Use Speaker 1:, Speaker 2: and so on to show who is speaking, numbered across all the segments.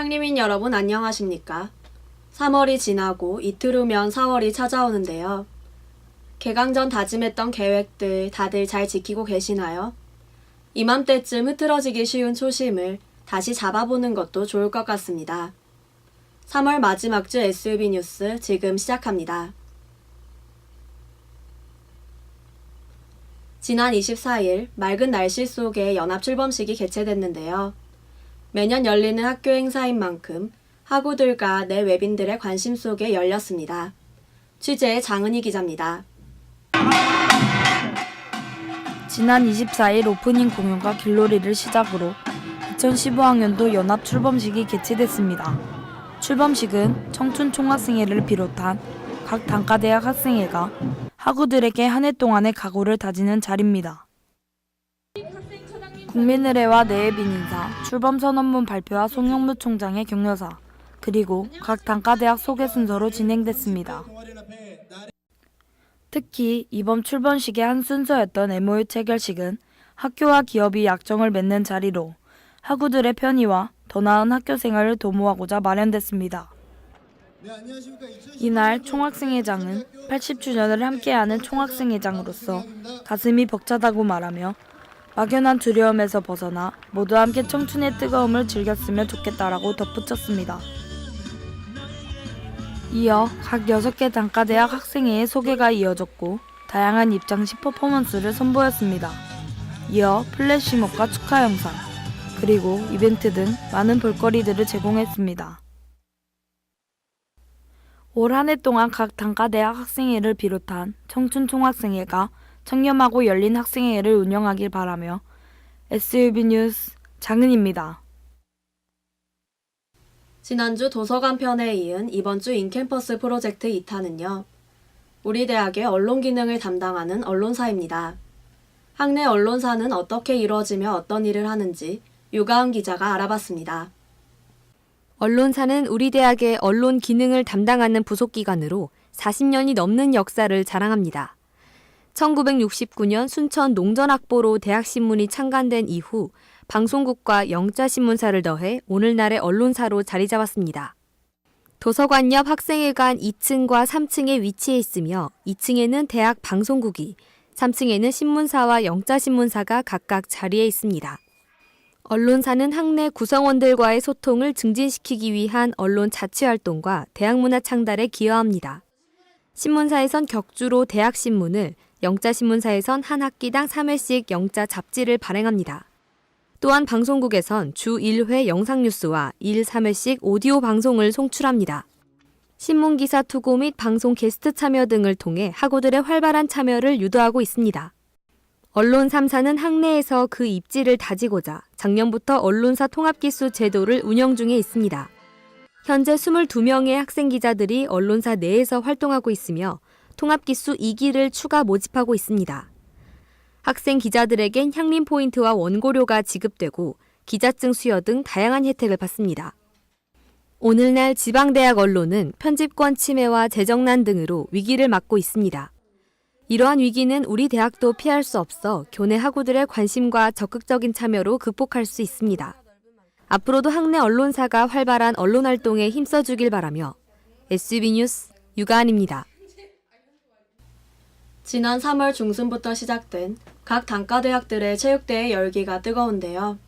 Speaker 1: 향림인 여러분 안녕하십니까? 3월이 지나고 이틀 후면 4월이 찾아오는데요. 개강 전 다짐했던 계획들 다들 잘 지키고 계시나요? 이맘때쯤 흐트러지기 쉬운 초심을 다시 잡아보는 것도 좋을 것 같습니다. 3월 마지막 주 SUV 뉴스 지금 시작합니다. 지난 24일 맑은 날씨 속에 연합 출범식이 개최됐는데요. 매년 열리는 학교 행사인 만큼 학우들과 내 외빈들의 관심 속에 열렸습니다. 취재의 장은희 기자입니다.
Speaker 2: 지난 24일 오프닝 공연과 길놀이를 시작으로 2015학년도 연합 출범식이 개최됐습니다. 출범식은 청춘 총학생회를 비롯한 각 단과대학 학생회가 학우들에게 한 해 동안의 각오를 다지는 자리입니다. 국민의례와 내외빈 인사, 출범 선언문 발표와 송영무 총장의 격려사, 그리고 각 단과대학 소개 순서로 진행됐습니다. 특히 이번 출범식의 한 순서였던 MOU 체결식은 학교와 기업이 약정을 맺는 자리로 학우들의 편의와 더 나은 학교 생활을 도모하고자 마련됐습니다. 이날 총학생회장은 80주년을 함께하는 총학생회장으로서 가슴이 벅차다고 말하며 막연한 두려움에서 벗어나 모두 함께 청춘의 뜨거움을 즐겼으면 좋겠다라고 덧붙였습니다. 이어 각 6개 단과대학 학생회의 소개가 이어졌고 다양한 입장식 퍼포먼스를 선보였습니다. 이어 플래시몹과 축하 영상, 그리고 이벤트 등 많은 볼거리들을 제공했습니다. 올 한 해 동안 각 단과대학 학생회를 비롯한 청춘총학생회가 청렴하고 열린 학생회를 운영하길 바라며 SUB 뉴스 장은입니다.
Speaker 1: 지난주 도서관 편에 이은 이번 주 인캠퍼스 프로젝트 2탄은요. 우리 대학의 언론 기능을 담당하는 언론사입니다. 학내 언론사는 어떻게 이루어지며 어떤 일을 하는지 유가은 기자가 알아봤습니다.
Speaker 3: 언론사는 우리 대학의 언론 기능을 담당하는 부속기관으로 40년이 넘는 역사를 자랑합니다. 1969년 순천 농전학보로 대학신문이 창간된 이후 방송국과 영자신문사를 더해 오늘날의 언론사로 자리 잡았습니다. 도서관 옆 학생회관 2층과 3층에 위치해 있으며 2층에는 대학 방송국이, 3층에는 신문사와 영자신문사가 각각 자리해 있습니다. 언론사는 학내 구성원들과의 소통을 증진시키기 위한 언론 자치 활동과 대학문화 창달에 기여합니다. 신문사에선 격주로 대학신문을, 영자신문사에선 한 학기당 3회씩 영자 잡지를 발행합니다. 또한 방송국에선 주 1회 영상뉴스와 1, 3회씩 오디오 방송을 송출합니다. 신문기사 투고 및 방송 게스트 참여 등을 통해 학우들의 활발한 참여를 유도하고 있습니다. 언론 3사는 학내에서 그 입지를 다지고자 작년부터 언론사 통합기수 제도를 운영 중에 있습니다. 현재 22명의 학생 기자들이 언론사 내에서 활동하고 있으며 통합기수 2기를 추가 모집하고 있습니다. 학생 기자들에겐 향림 포인트와 원고료가 지급되고 기자증 수여 등 다양한 혜택을 받습니다. 오늘날 지방대학 언론은 편집권 침해와 재정난 등으로 위기를 맞고 있습니다. 이러한 위기는 우리 대학도 피할 수 없어 교내 학우들의 관심과 적극적인 참여로 극복할 수 있습니다. 앞으로도 학내 언론사가 활발한 언론 활동에 힘써주길 바라며 SUB 뉴스 유가은입니다.
Speaker 1: 지난 3월 중순부터 시작된 각 단과대학들의 체육대회 열기가 뜨거운데요.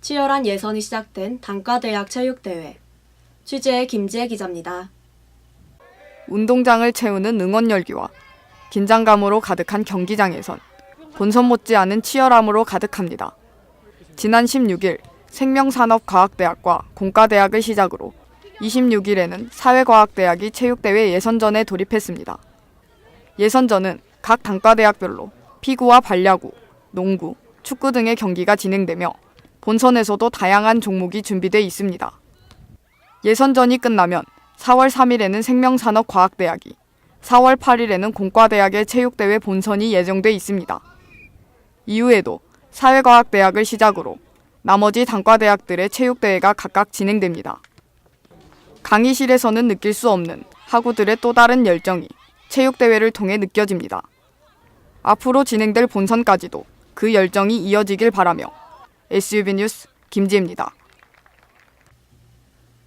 Speaker 1: 치열한 예선이 시작된 단과대학 체육대회. 취재의 김지혜 기자입니다.
Speaker 4: 운동장을 채우는 응원 열기와 긴장감으로 가득한 경기장에선 본선 못지않은 치열함으로 가득합니다. 지난 16일 생명산업과학대학과 공과대학을 시작으로 26일에는 사회과학대학이 체육대회 예선전에 돌입했습니다. 예선전은 각 단과대학별로 피구와 발야구, 농구, 축구 등의 경기가 진행되며 본선에서도 다양한 종목이 준비돼 있습니다. 예선전이 끝나면 4월 3일에는 생명산업과학대학이, 4월 8일에는 공과대학의 체육대회 본선이 예정돼 있습니다. 이후에도 사회과학대학을 시작으로 나머지 단과대학들의 체육대회가 각각 진행됩니다. 강의실에서는 느낄 수 없는 학우들의 또 다른 열정이 체육대회를 통해 느껴집니다. 앞으로 진행될 본선까지도 그 열정이 이어지길 바라며 SUB 뉴스 김지혜입니다.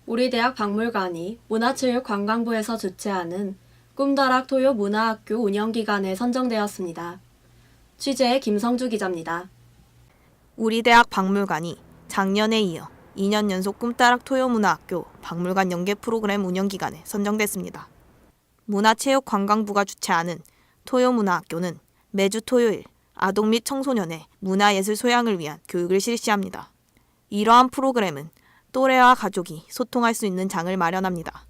Speaker 1: 우리 대학 박물관이 문화체육관광부에서 주최하는 꿈다락 토요 문화학교 운영기간에 선정되었습니다. 취재 김성주 기자입니다.
Speaker 5: 우리 대학 박물관이 작년에 이어 2년 연속 꿈따락 토요문화학교 박물관 연계 프로그램 운영 기간에 선정됐습니다. 문화체육관광부가 주최하는 토요문화학교는 매주 토요일 아동 및 청소년의 문화예술 소양을 위한 교육을 실시합니다. 이러한 프로그램은 또래와 가족이 소통할 수 있는 장을 마련합니다.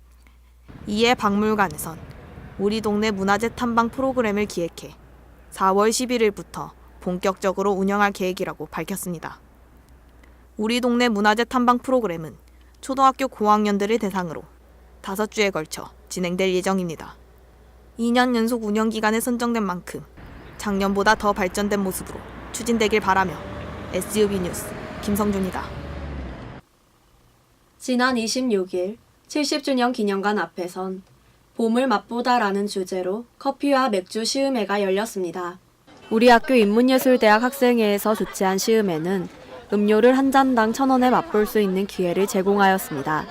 Speaker 5: 이에 박물관에선 우리 동네 문화재 탐방 프로그램을 기획해 4월 11일부터 본격적으로 운영할 계획이라고 밝혔습니다. 우리 동네 문화재 탐방 프로그램은 초등학교 고학년들을 대상으로 5주에 걸쳐 진행될 예정입니다. 2년 연속 운영 기간에 선정된 만큼 작년보다 더 발전된 모습으로 추진되길 바라며 SUB 뉴스 김성준이다.
Speaker 1: 지난 26일 70주년 기념관 앞에선 봄을 맛보다라는 주제로 커피와 맥주 시음회가 열렸습니다. 우리 학교 인문예술대학 학생회에서 주최한 시음회는 음료를 한 잔당 천 원에 맛볼 수 있는 기회를 제공하였습니다.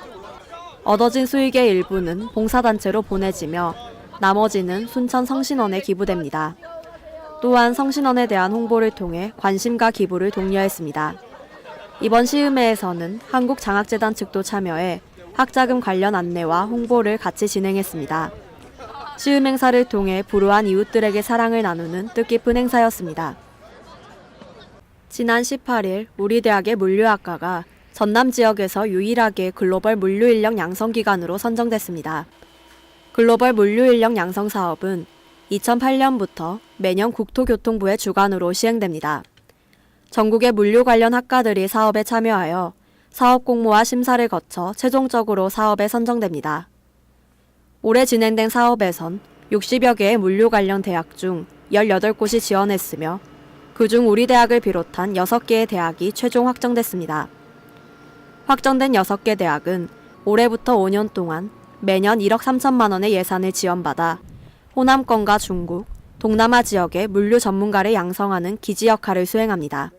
Speaker 1: 얻어진 수익의 일부는 봉사단체로 보내지며 나머지는 순천 성신원에 기부됩니다. 또한 성신원에 대한 홍보를 통해 관심과 기부를 독려했습니다. 이번 시음회에서는 한국장학재단 측도 참여해 학자금 관련 안내와 홍보를 같이 진행했습니다. 시음 행사를 통해 불우한 이웃들에게 사랑을 나누는 뜻깊은 행사였습니다. 지난 18일 우리 대학의 물류학과가 전남 지역에서 유일하게 글로벌 물류 인력 양성 기관으로 선정됐습니다. 글로벌 물류 인력 양성 사업은 2008년부터 매년 국토교통부의 주관으로 시행됩니다. 전국의 물류 관련 학과들이 사업에 참여하여 사업 공모와 심사를 거쳐 최종적으로 사업에 선정됩니다. 올해 진행된 사업에선 60여 개의 물류 관련 대학 중 18곳이 지원했으며 그중 우리 대학을 비롯한 6개의 대학이 최종 확정됐습니다. 확정된 6개 대학은 올해부터 5년 동안 매년 1억 3천만 원의 예산을 지원받아 호남권과 중국, 동남아 지역의 물류 전문가를 양성하는 기지 역할을 수행합니다.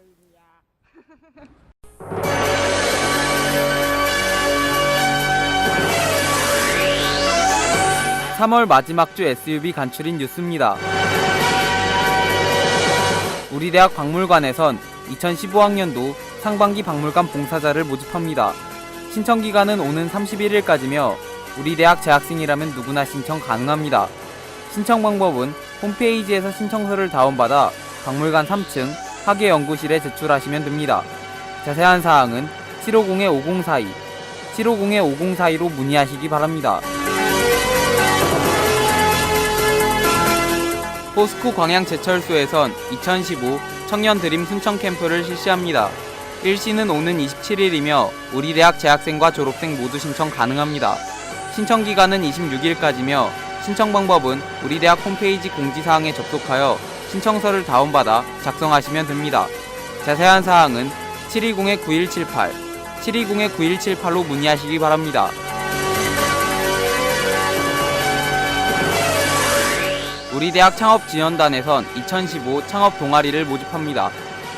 Speaker 6: 3월 마지막 주 SUV 간추린 뉴스입니다. 우리 대학 박물관에선 2015학년도 상반기 박물관 봉사자를 모집합니다. 신청 기간은 오는 31일까지며 우리 대학 재학생이라면 누구나 신청 가능합니다. 신청 방법은 홈페이지에서 신청서를 다운받아 박물관 3층 학예연구실에 제출하시면 됩니다. 자세한 사항은 750-5042, 750-5042로 문의하시기 바랍니다. 포스코 광양 제철소에선 2015 청년 드림 순천 캠프를 실시합니다. 일시는 오는 27일이며 우리 대학 재학생과 졸업생 모두 신청 가능합니다. 신청 기간은 26일까지며 신청 방법은 우리 대학 홈페이지 공지사항에 접속하여 신청서를 다운받아 작성하시면 됩니다. 자세한 사항은 720-9178, 720-9178로 문의하시기 바랍니다. 우리 대학 창업 지원단에선 2015 창업 동아리를 모집합니다.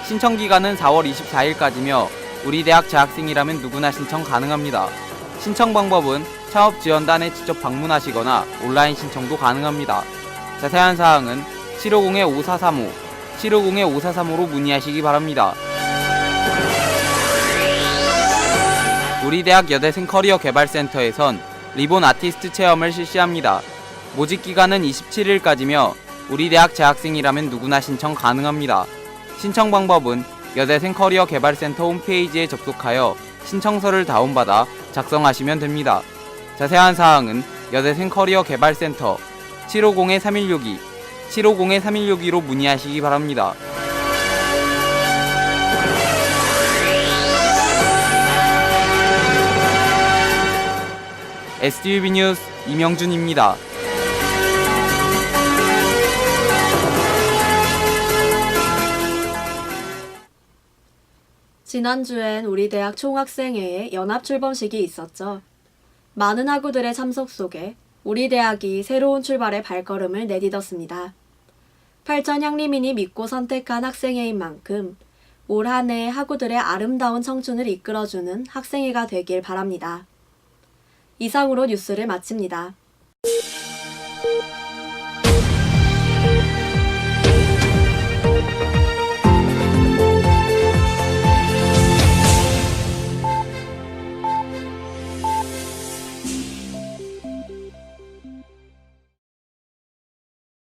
Speaker 6: 신청 기간은 4월 24일까지며 우리 대학 재학생이라면 누구나 신청 가능합니다. 신청 방법은 창업 지원단에 직접 방문하시거나 온라인 신청도 가능합니다. 자세한 사항은 750-5435, 750-5435로 문의하시기 바랍니다. 우리 대학 여대생 커리어 개발센터에선 리본 아티스트 체험을 실시합니다. 모집 기간은 27일까지며 우리 대학 재학생이라면 누구나 신청 가능합니다. 신청 방법은 여대생 커리어 개발센터 홈페이지에 접속하여 신청서를 다운받아 작성하시면 됩니다. 자세한 사항은 여대생 커리어 개발센터 750-3162, 750-3162로 문의하시기 바랍니다. STUB 뉴스 이명준입니다.
Speaker 1: 지난주엔 우리 대학 총학생회의 연합 출범식이 있었죠. 많은 학우들의 참석 속에 우리 대학이 새로운 출발의 발걸음을 내딛었습니다. 8천 향리민이 믿고 선택한 학생회인 만큼 올 한 해 학우들의 아름다운 청춘을 이끌어주는 학생회가 되길 바랍니다. 이상으로 뉴스를 마칩니다.